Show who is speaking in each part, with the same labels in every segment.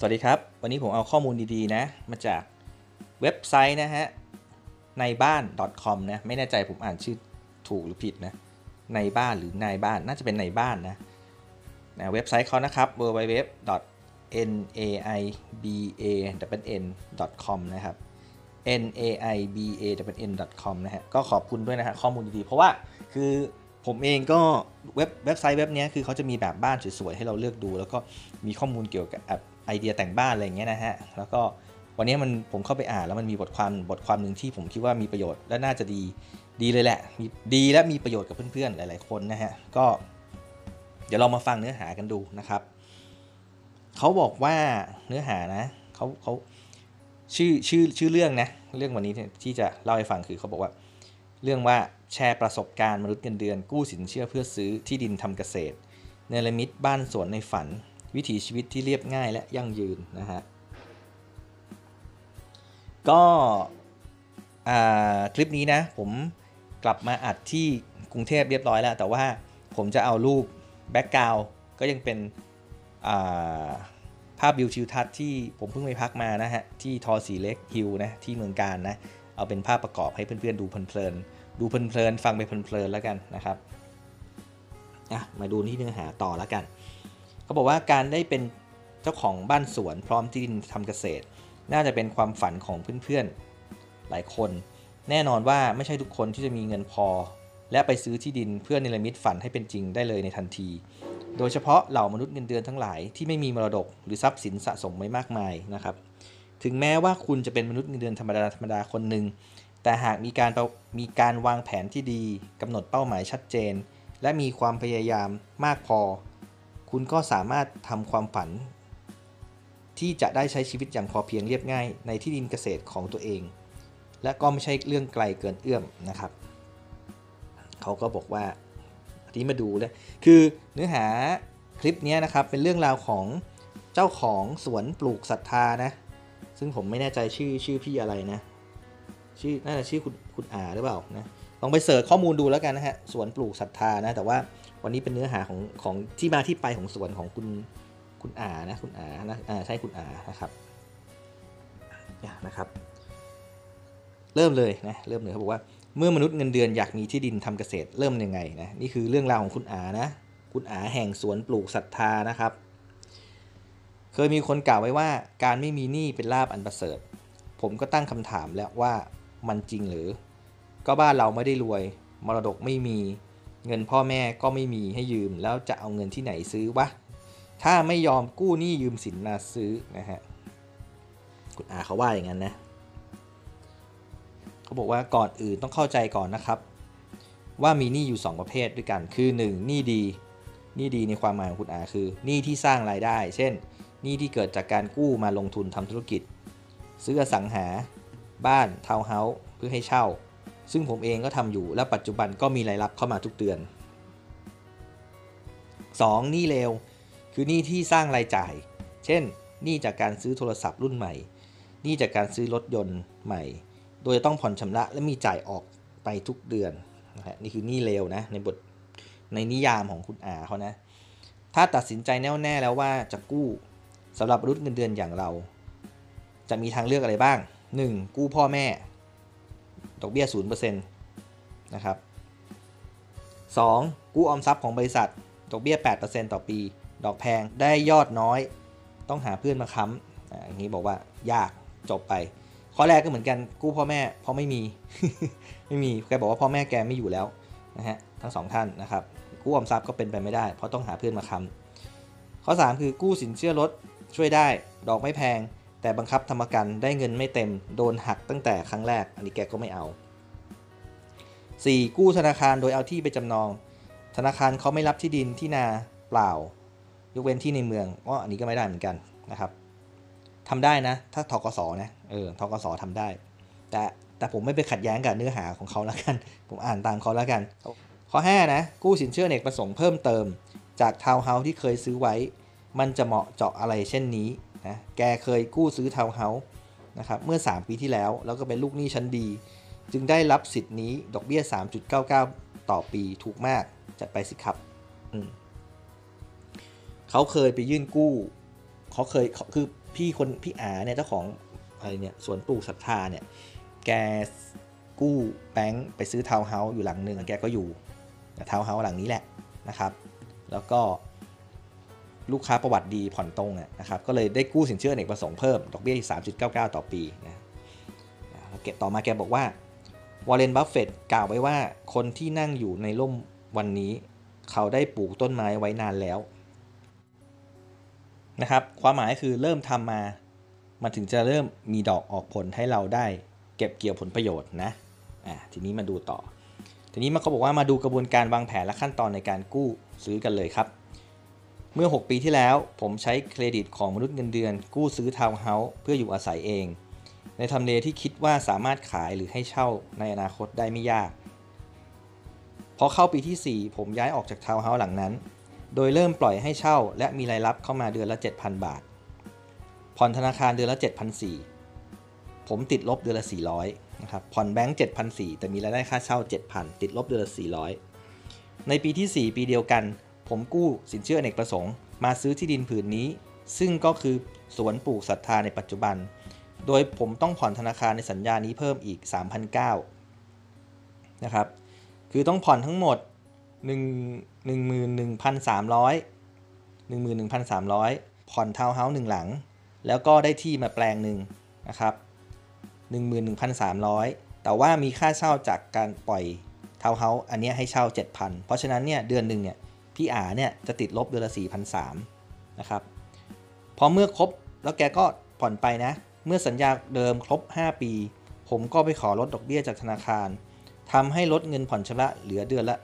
Speaker 1: สวัสดีครับ วันนี้ผมเอาข้อมูลดีๆนะ มาจากเว็บไซต์นะฮะในบ้าน .com นะ ไม่แน่ใจผมอ่านชื่อถูกหรือผิดนะ ในบ้านหรือนายบ้านน่าจะเป็นในบ้านนะนะเว็บไซต์เขานะครับ www naiba.com นะครับ naiba.n.com นะฮะก็ขอบคุณด้วยนะฮะข้อมูลดีๆ เพราะว่าคือผมเองก็เว็บเว็บไซต์เว็บนี้คือเขาจะมีแบบบ้านสวยๆ ให้เราเลือกดู แล้วก็มีข้อมูลเกี่ยวกับ ไอเดียแต่งบ้านอะไรอย่างเงี้ยนะฮะแล้วก็วันนี้มันผมเข้าไปอ่านแล้วมันมีบทความบทความหนึ่งที่ผมคิดว่ามีประโยชน์และน่าจะดีดีเลยแหละดีและมีประโยชน์กับเพื่อนๆหลาย ๆคนนะฮะก็ เดี๋ยวเรามาฟังเนื้อหากันดูนะครับเขาบอกว่าเนื้อหานะเขาเขาชื่อชื่อชื่อเรื่องนะเรื่องวันนี้ที่จะเล่าให้ฟังคือเขาบอกว่า เรื่องว่าแชร์ประสบการณ์มนุษย์เงินเดือน กู้สินเชื่อเพื่อซื้อที่ดินทำเกษตรเนรมิตบ้านสวนในฝัน วิถีชีวิตที่เรียบง่ายและยั่งยืนนะฮะก็คลิปนี้นะผมกลับมาอัดที่กรุงเทพเรียบร้อยแล้ว แต่ว่าผมจะเอารูปแบ็กกราวก็ยังเป็นภาพวิวทิวทัศน์ที่ผมเพิ่งไปพักมานะฮะ ที่ทอสีเล็กฮิลนะที่เมืองการนะ เอาเป็นภาพประกอบให้เพื่อนๆดูเพลินๆดูเพลินๆฟังไปเพลินๆแล้วกันนะครับมาดูที่เนื้อหาต่อแล้วกัน เขาบอกว่าการได้เป็นเจ้าของบ้านสวนพร้อมที่ดินทำเกษตร น่าจะเป็นความฝันของเพื่อนๆ หลายคน แน่นอนว่าไม่ใช่ทุกคนที่จะมีเงินพอ และไปซื้อที่ดินเพื่อเนรมิตฝันให้เป็นจริงได้เลยในทันที โดยเฉพาะเหล่ามนุษย์เงินเดือนทั้งหลายที่ไม่มีมรดกหรือทรัพย์สินสะสมไว้มากมายนะครับ ถึงแม้ว่าคุณจะเป็นมนุษย์เงินเดือนธรรมดาธรรมดาคนหนึ่งแต่หากมีการมีการวางแผนที่ดีกำหนดเป้าหมายชัดเจน และมีความพยายามมากพอ คุณก็สามารถทำความฝัน ที่จะได้ใช้ชีวิตอย่างพอเพียงเรียบง่าย ในที่ดินเกษตรของตัวเอง และก็ไม่ใช่เรื่องไกลเกินเอื้อมนะครับ เขาก็บอกว่าที่มาดูเลยคือเนื้อหาคลิปนี้นะครับเป็นเรื่องราวของเจ้าของสวนปลูกศรัทธานะ ซึ่งผมไม่แน่ใจชื่อชื่อพี่อะไรนะ ชื่อน่าจะชื่อคุณคุณอาหรือเปล่านะลองไปเสิร์ชข้อมูลดูแล้วกันนะฮะสวนปลูกศรัทธานะแต่ว่า วันนี้เป็นเนื้อหาของของที่มาที่ไปของสวนของคุณคุณอานะคุณอานะอ่าใช่คุณอานะครับนะครับ เริ่มเลยนะเริ่มเลยเขาบอกว่าเมื่อมนุษย์เงินเดือนอยากมีที่ดินทำเกษตรเริ่มยังไงนะนี่คือเรื่องราวของคุณอานะ คุณอาแห่งสวนปลูกศรัทธานะครับ เคยมีคนกล่าวไว้ว่าการไม่มีหนี้เป็นลาบอันประเสริฐ ผมก็ตั้งคำถามแล้วว่ามันจริงหรือ ก็บ้านเราไม่ได้รวย มรดกไม่มี เงินพ่อแม่ก็ไม่มีให้ยืมแล้วจะเอาเงินที่ไหนซื้อวะ ถ้าไม่ยอมกู้หนี้ยืมสินมาซื้อนะฮะ คุณอาเขาว่าอย่างนั้นนะ เขาบอกว่าก่อนอื่นต้องเข้าใจก่อนนะครับ ว่ามีหนี้อยู่ 2 ประเภทด้วยกัน คือ 1. หนี้ดี หนี้ดีในความหมายของคุณอาคือหนี้ที่สร้างรายได้ เช่น หนี้ที่เกิดจากการกู้มาลงทุนทำธุรกิจ ซื้ออสังหา บ้าน ทาวน์เฮาส์เพื่อให้เช่า ซึ่งผมเองก็ทำอยู่และปัจจุบันก็มีรายรับเข้ามาทุกเดือน 2. หนี้เลวคือหนี้ที่สร้างรายจ่าย เช่นหนี้จากการซื้อโทรศัพท์รุ่นใหม่หนี้จากการซื้อรถยนต์ใหม่ โดยต้องผ่อนชำระและมีจ่ายออกไปทุกเดือนนะฮะนี่คือหนี้เลวนะในบทในนิยามของคุณอาเขานะ ถ้าตัดสินใจแน่วแน่แล้วว่าจะกู้สำหรับรุ่นเงินเดือนอย่างเรา จะมีทางเลือกอะไรบ้าง 1. กู้พ่อแม่ ดอกเบี้ย0%นะครับ 2. กู้ออมทรัพย์ของบริษัท ดอกเบี้ย 8%ต่อปี ดอกแพงได้ยอดน้อย ต้องหาเพื่อนมาค้ำอย่างนี้บอกว่ายากจบไป ข้อแรกก็เหมือนกันกู้พ่อแม่เพราะไม่มีไม่มีแกบอกว่าพ่อแม่แกไม่อยู่แล้วนะฮะทั้งสองท่านนะครับ กู้ออมทรัพย์ก็เป็นไปไม่ได้ เพราะต้องหาเพื่อนมาค้ำข้อ 3 คือกู้สินเชื่อรถช่วยได้ ดอกไม่แพง แต่บังคับทำประกันได้เงินไม่เต็มโดนหักตั้งแต่ครั้งแรก อันนี้แกก็ไม่เอา 4. กู้ธนาคารโดยเอาที่ไปจำนอง ธนาคารเขาไม่รับที่ดินที่นาเปล่า ยกเว้นที่ในเมืองก็อันนี้ก็ไม่ได้เหมือนกันนะครับทำได้นะ ถ้าทกศนะเออทกศทำได้ แต่แต่ผมไม่ไปขัดแย้งกับเนื้อหาของเขาแล้วกัน ผมอ่านตามเขาแล้วกัน ข้อ 5 นะ กู้สินเชื่อเอกประสงค์เพิ่มเติม จากทาวน์เฮาส์ที่เคยซื้อไว้ มันจะเหมาะเจาะอะไรเช่นนี้ นะแกเคยกู้ซื้อทาวน์เฮาส์นะครับเมื่อ 3 ปีที่แล้ว แล้วก็เป็นลูกหนี้ชั้นดี จึงได้รับสิทธิ์นี้ดอกเบี้ย 3.99 ต่อปีถูกมากจัดไปสิครับเขาเคยไปยื่นกู้เขาเคยคือพพี่คนพี่อาเนี่ยเจ้าของอะไรเนี่ยสวนปลูกศรัทธาเนี่ยแกกู้แบงค์ไปซื้อทาวน์เฮาส์อยู่หลังหนึ่งแกก็อยู่ทาวน์เฮาส์หลังนี้แหละนะครับ แล้วก็ ลูกค้าประวัติดีผ่อนตรงนะครับก็เลยได้กู้สินเชื่อเอกประสงค์เพิ่ม ดอกเบี้ย3.99 ต่อปีนะเก็บต่อมาแกบอกว่าวอร์เรนบัฟเฟตกล่าวไว้ว่าคนที่นั่งอยู่ในร่มวันนี้ เขาได้ปลูกต้นไม้ไว้นานแล้วนะครับความหมายคือเริ่มทำมามันถึงจะเริ่มมีดอกออกผลให้เราได้ เก็บเกี่ยวผลประโยชน์นะอ่าทีนี้มาดูต่อ ทีนี้มันเขาบอกว่ามาดูกระบวนการวางแผนและขั้นตอนในการกู้ซื้อกันเลยครับ เมื่อ 6 ปีที่แล้ว ผมใช้เครดิตของมนุษย์เงินเดือน กู้ซื้อทาวน์เฮาส์เพื่ออยู่อาศัยเอง ในทำเลที่คิดว่าสามารถขายหรือให้เช่าในอนาคตได้ไม่ยากพอเข้าปีที่ 4 ผมย้ายออกจากทาวน์เฮาส์หลังนั้น โดยเริ่มปล่อยให้เช่า และมีรายรับเข้ามาเดือนละ 7,000 บาท ผ่อนธนาคารเดือนละ 7,400 ผมติดลบเดือนละ 400 นะครับ ผ่อนแบงก์7,400 แต่มีรายได้ค่าเช่า 7,000 ติดลบเดือนละ 400 ในปีที่ 4 ปีเดียวกัน ผมกู้สินเชื่อเนกประสงค์ มาซื้อที่ดินผืนนี้ ซึ่งก็คือสวนปลูกศรัทธาในปัจจุบัน โดยผมต้องผ่อนธนาคารในสัญญานี้เพิ่มอีก3,900นะครับ คือต้องผ่อนทั้งหมด 1 11,300 11,300 ผ่อนทาวน์เฮาส์หนึ่งหลัง แล้วก็ได้ที่มาแปลงหนึ่งนะครับ 11,300 แต่ว่ามีค่าเช่าจากการปล่อยทาวน์เฮาส์อันนี้ให้เช่า 7,000 เพราะฉะนั้นเนี่ยเดือนหนึ่งเนี่ย พี่อาเนี่ยจะติดลบเดือนละ4,300นะครับ พอเมื่อครบแล้วแกก็ผ่อนไปนะ เมื่อสัญญาเดิมครบ 5 ปี ผมก็ไปขอลดดอกเบี้ยจากธนาคารทำให้ลดเงินผ่อนชำระเหลือเดือนละ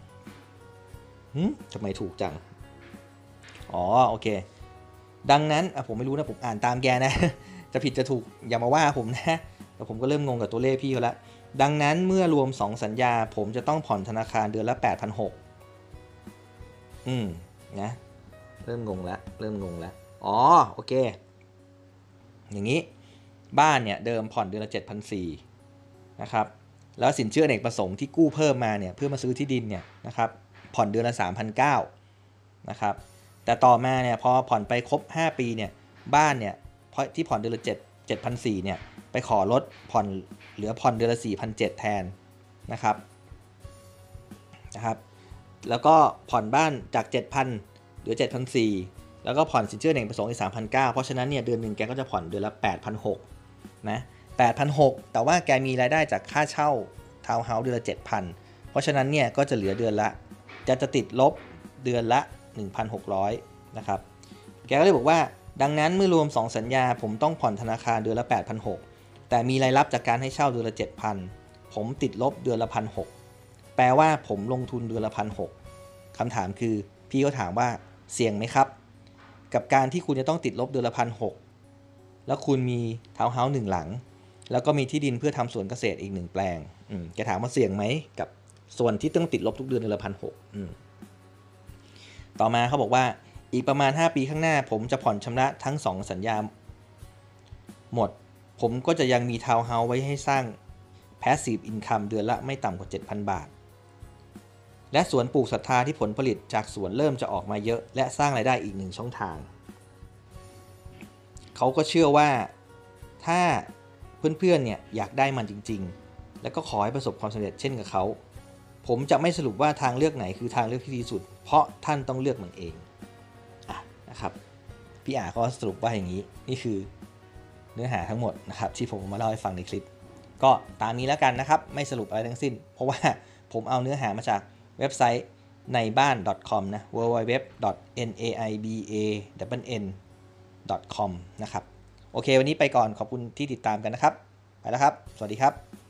Speaker 1: 4,700หืมทำไมถูกจัง อ๋อ โอเค ดังนั้นผมไม่รู้นะ ผมอ่านตามแกนะ จะผิดจะถูกอย่ามาว่าผมนะ แต่ผมก็เริ่มงงกับตัวเลขพี่เขาแล้วดังนั้นเมื่อรวม 2 สัญญา ผมจะต้องผ่อนธนาคารเดือนละ 8,600 อืมนะเริ่มงงแล้วเริ่มงงแล้วอ๋อโอเค อย่างนี้บ้านเนี่ยเดิมผ่อนเดือนละ7,400นะครับแล้วสินเชื่อเอกประสงค์ที่กู้เพิ่มมาเนี่ยเพื่อมาซื้อที่ดินเนี่ยนะครับผ่อนเดือนละ 3,900นะครับแต่ต่อมาเนี่ยพอผ่อนไปครบ 5 ปีเนี่ยบ้านเนี่ยที่ผ่อนเดือนละ7 7,400เนี่ยไปขอลดผ่อนเหลือผ่อนเดือนละ4,700แทนนะครับนะครับ แล้วก็ผ่อนบ้านจาก 7,000หลือ7,400แล้วก็ผ่อนสินเชื่อเอกประสงค์อีก3,900เพราะฉะนั้นเนี่ยเดือนหนึ่งแกก็จะผ่อนเดือนละ8,600นะ8,600แต่ว่าแกมีรายได้จากค่าเช่าทาวน์เฮาส์เดือนละ7,000 เพราะฉะนั้นเนี่ยก็จะเหลือเดือนละ จะจะติดลบเดือนละ 1,600นะครับแกก็เลยบอกว่าดังนั้นเมื่อรวม 2 สัญญา ผมต้องผ่อนธนาคารเดือนละ 8,600 แต่มีรายรับจากการให้เช่าเดือนละ 7,000 ผมติดลบเดือนละ 1,600 แปลว่าผมลงทุนเดือนละ1,600คำถามคือ พี่ก็ถามว่าเสี่ยงไหมครับ กับการที่คุณจะต้องติดลบเดือนละ1,600แล้วคุณมีทาวน์เฮาส์หนึ่งหลัง แล้วก็มีที่ดินเพื่อทำสวนเกษตรอีกหนึ่งแปลงอืมแกถามว่าเสี่ยงไหมกับส่วนที่ต้องติดลบทุกเดือนเดือนละพันหกต่อมาเขาบอกว่าอีกประมาณ 5 ปีข้างหน้า ผมจะผ่อนชำระทั้ง 2 สัญญาหมด ผมก็จะยังมีทาวน์เฮาส์ไว้ให้สร้าง Passive Income เดือนละไม่ต่ำกว่า 7,000 บาท และสวนปลูกศรัทธาที่ผลผลิตจากสวนเริ่มจะออกมาเยอะ และสร้างรายได้อีกหนึ่งช่องทาง เขาก็เชื่อว่าถ้าเพื่อนๆเนี่ยอยากได้มันจริง ๆ แล้วก็ขอให้ประสบความสำเร็จเช่นกับเขา ผมจะไม่สรุปว่าทางเลือกไหนคือทางเลือกที่ดีสุด เพราะท่านต้องเลือกมันเองอะนะครับพี่อาก็สรุปว่าอย่างนี้นี่คือเนื้อหาทั้งหมดนะครับที่ผมมาเล่าให้ฟังในคลิป ก็ตามนี้แล้วกันนะครับ ไม่สรุปอะไรทั้งสิ้น เพราะว่าผมเอาเนื้อหามาจาก เว็บไซต์ในบ้าน .com นะ www.naiban.com นะครับ โอเค วันนี้ไปก่อนขอบคุณที่ติดตามกันนะครับ ไปแล้วครับ สวัสดีครับ